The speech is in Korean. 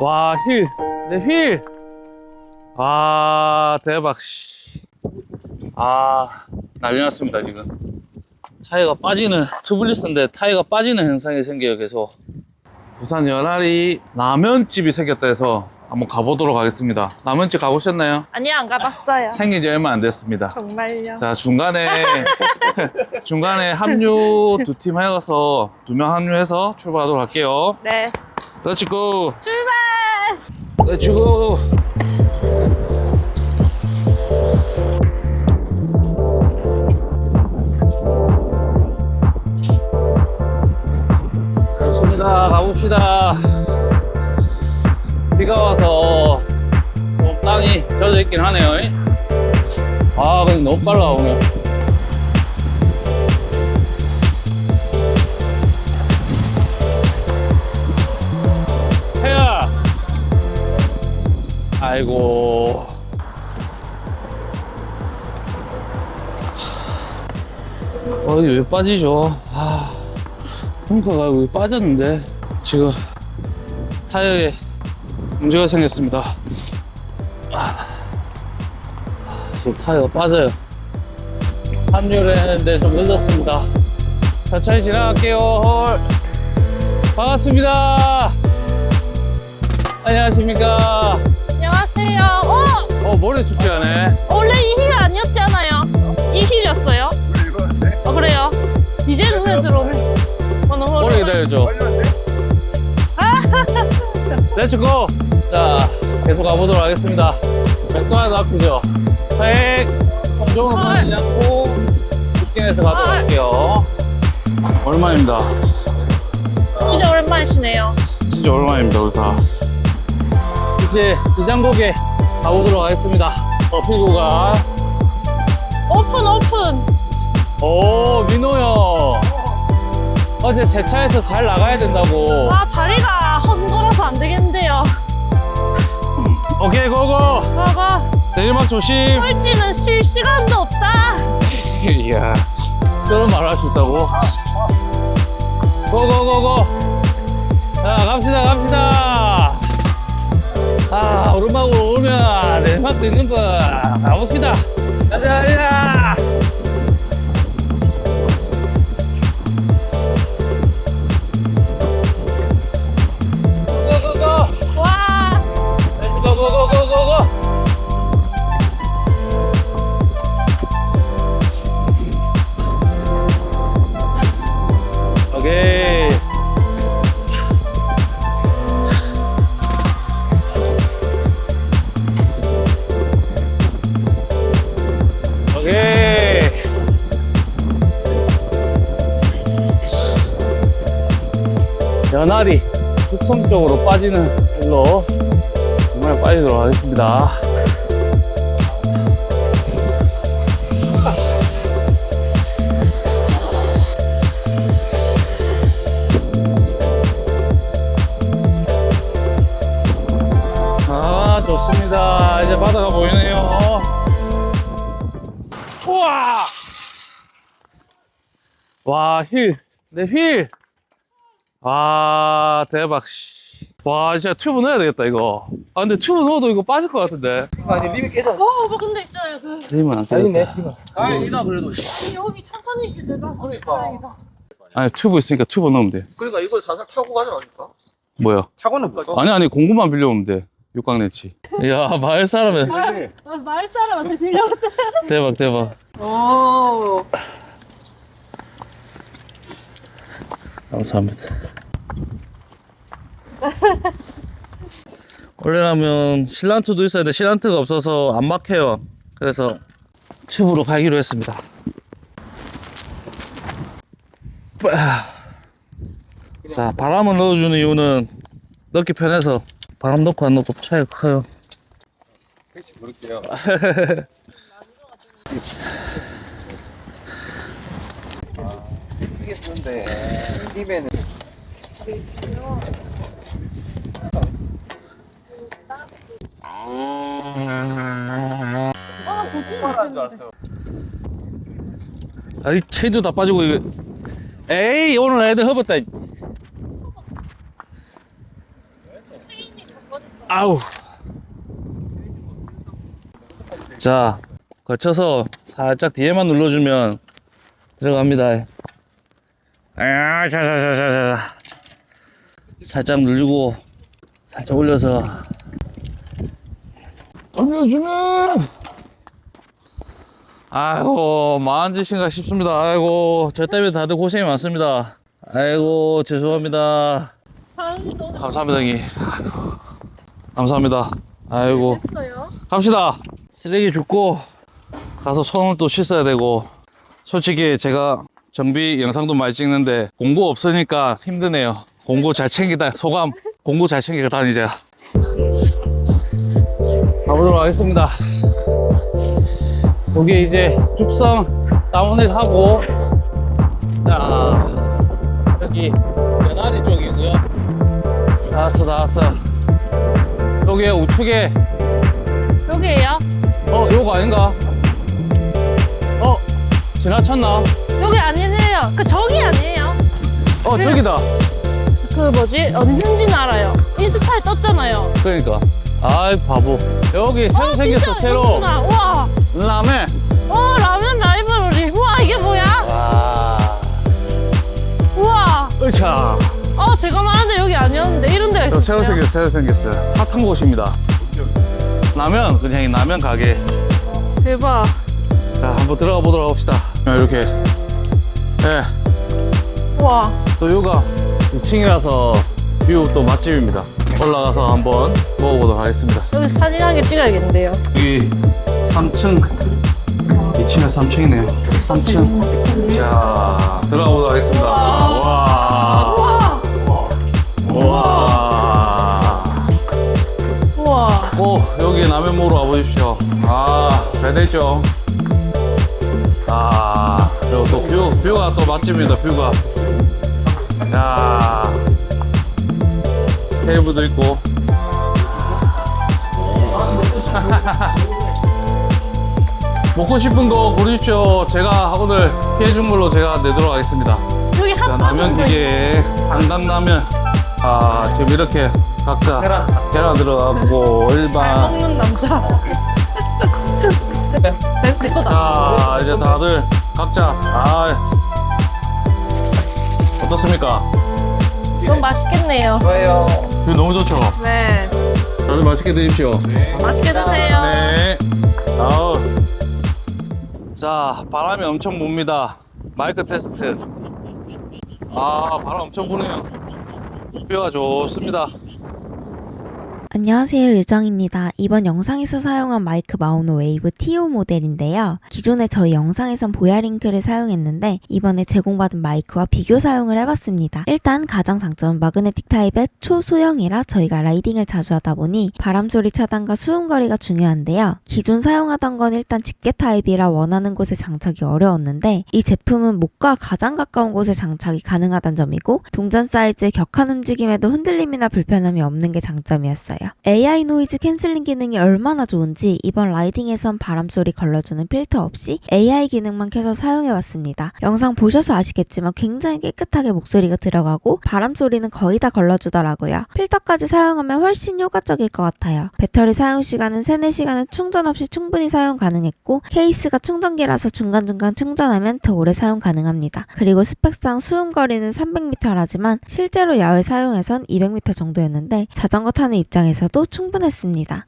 와, 힐. 내 힐. 와, 대박. 씨. 아, 난리 났습니다, 지금. 타이어가 빠지는, 튜블리스인데 타이어가 빠지는 현상이 생겨요, 계속. 부산 연알이 라면집이 생겼다 해서 한번 가보도록 하겠습니다. 라면집 가보셨나요? 아니요, 안 가봤어요. 생긴 지 얼마 안 됐습니다. 정말요. 자, 중간에, 중간에 합류 두 팀 해서, 두 명 합류해서 출발하도록 할게요. 네. Let's go! 출발! Let's go! 좋습니다. 가봅시다. 비가 와서 좀 땅이 젖어 있긴 하네요. 아, 근데 너무 빨라, 오늘. 아이고. 어디 왜 빠지죠? 아, 펑크가 왜 빠졌는데? 지금 타이어에 문제가 생겼습니다. 아, 지금 타이어가 빠져요. 합류를 했는데 좀 늦었습니다. 천천히 지나갈게요. 헐. 반갑습니다. 안녕하십니까. 안녕하세요. 어! 어, 머리 축제하네. 원래 이 힐 아니었잖아요. 이 힐이었어요? 어, 그래요? 이제 눈에 들어오네. 어, 너무 머리. 기다려줘. 렛츠고! 자, 계속 가보도록 하겠습니다. 하나 아프죠? 획! 성적으로 헐. 보내지 않고, 직진해서 가도록 헐. 할게요. 얼마입니다. 진짜 오랜만이시네요. 진짜 얼마입니다, 우리 다. 이제 비장곡에 가보도록 하겠습니다. 어필 구간. 오픈, 오픈. 오, 민호 형. 어제 제 차에서 잘 나가야 된다고. 아, 다리가 헝거려서 안 되겠는데요. 오케이, 고고! 가가. 내리막 조심! 꼴찌는 쉴 시간도 없다. 이야, 그런 말 할 수 있다고? 고고고고! 자, 갑시다, 갑시다! 내리막도 있는 거 가봅시다! 가자! 연알이 북성 쪽으로 빠지는 일로 정말 빠지도록 하겠습니다. 아, 좋습니다. 이제 바다가 보이네요. 우와! 와, 힐. 내 힐. 아, 대박. 씨. 와, 진짜 튜브 넣어야 되겠다, 이거. 아, 근데 튜브 넣어도 이거 빠질 것 같은데. 아니 리뷰 깨져. 와, 오빠 근데 있잖아요. 그, 힘은 안 아니네. 다행이다 그래도. 아니, 여기 천천히 있을 때 봤어. 그러니까. 다행이다. 아니, 튜브 있으니까 튜브 넣으면 돼. 그러니까 이걸 살살 타고 가지 않을까? 뭐야? 타고는 뭐? 아니, 아니, 공구만 빌려오면 돼. 육각내치. 이야, 마을 사람은 아, 마을 사람한테 빌려왔어요. 대박, 대박. 오. 감사합니다. 원래라면 실란트도 있어야 돼. 실란트가 없어서 안 막혀요. 그래서 튜브로 가기로 했습니다. 빠. 자, 바람을 넣어주는 이유는 넣기 편해서 바람 넣고 안 넣고 차이가 커요. 택시 부를게요. 쓰게 쓰는데 힘에는. 아이 체도 다 빠지고 이거 에이 오늘 애들 허벗다 체인이 다 아우. 자, 거쳐서 살짝 뒤에만 눌러주면 들어갑니다. 아, 자, 자, 자, 자, 자. 살짝 눌리고 살짝 올려서. 돌려주면 아이고 짓인가 싶습니다. 아이고 저 때문에 다들 고생이 많습니다. 아이고 죄송합니다. 감사합니다 형님. 아이고, 감사합니다. 아이고. 갑시다. 쓰레기 줍고 가서 손을 또 씻어야 되고. 솔직히 제가 정비 영상도 많이 찍는데 공고 없으니까 힘드네요 공고 잘 챙기다 소감 공고 잘 챙기고 다니자 가보도록 하겠습니다 여기 이제 죽성 다운힐 하고 자 여기 연안리 쪽이고요 다 왔어 다 왔어 여기 우측에 여기에요. 어, 요거 아닌가? 어, 지나쳤나? 여기 아니에요. 그 저기 아니에요. 어, 저기다. 그 뭐지? 어디 현지는 알아요. 인스타에 떴잖아요. 그러니까. 아이, 바보. 여기 새로 어, 생겼어, 진짜 새로. 여기구나. 와, 라멘. 어 라면 라이브러리. 우와 이게 뭐야? 와. 우와. 으차. 어 제가 말한 데 여기 아니었는데 이런 데가 저 있었어요. 새로 생겼어, 새로 생겼어. 핫한 곳입니다. 라면, 그냥 라면 가게. 대박. 자, 한번 들어가 보도록 합시다. 자, 이렇게. 예. 우와. 또 여기가 2층이라서 뷰 또 맛집입니다. 올라가서 한번 먹어보도록 하겠습니다. 여기 사진 한 개 찍어야겠는데요. 여기 3층 2층에 3층이네요 3층 자 들어가 보도록 하겠습니다 와 와. 우와. 오 여기 라면 먹으러 와보십시오 아 잘 됐죠 아 그리고 또 뷰, 뷰가 또 맛집입니다 뷰가. 야. 테이블도 있고. 먹고 싶은 거 고르십시오. 제가 오늘 피해준 걸로 제가 내도록 하겠습니다. 여기 자, 라면 기계 한강라면. 아 지금 이렇게 각자 계란, 들어가고 잘 일반. 먹는 남자. 내, 내 거다. 자 이제 다들 각자 아 어떻습니까? 너무 맛있겠네요. 좋아요. 이거 너무 좋죠? 네. 다들 맛있게 드십시오 맛있게 드세요. 네 아우 자 바람이 엄청 붑니다 마이크 테스트 아 바람 엄청 부네요 뷰가 좋습니다 안녕하세요 유정입니다. 이번 영상에서 사용한 마이크 마우노 웨이브 TO 모델인데요. 기존에 저희 영상에선 보야 링크를 사용했는데 이번에 제공받은 마이크와 비교 사용을 해봤습니다. 일단 가장 장점은 마그네틱 타입의 초소형이라 저희가 라이딩을 자주 하다 보니 바람소리 차단과 수음거리가 중요한데요. 기존 사용하던 건 일단 직계 타입이라 원하는 곳에 장착이 어려웠는데 이 제품은 목과 가장 가까운 곳에 장착이 가능하다는 점이고 동전 사이즈의 격한 움직임에도 흔들림이나 불편함이 없는 게 장점이었어요. AI 노이즈 캔슬링 기능이 얼마나 좋은지 이번 라이딩에선 바람소리 걸러주는 필터 없이 AI 기능만 켜서 사용해봤습니다. 영상 보셔서 아시겠지만 굉장히 깨끗하게 목소리가 들어가고 바람소리는 거의 다 걸러주더라고요. 필터까지 사용하면 훨씬 효과적일 것 같아요. 배터리 사용 시간은 3, 4시간은 충전 없이 충분히 사용 가능했고 케이스가 충전기라서 중간중간 충전하면 더 오래 사용 가능합니다. 그리고 스펙상 수음 거리는 300m라지만 실제로 야외 사용에선 200m 정도였는데 자전거 타는 입장 에서도 충분했습니다.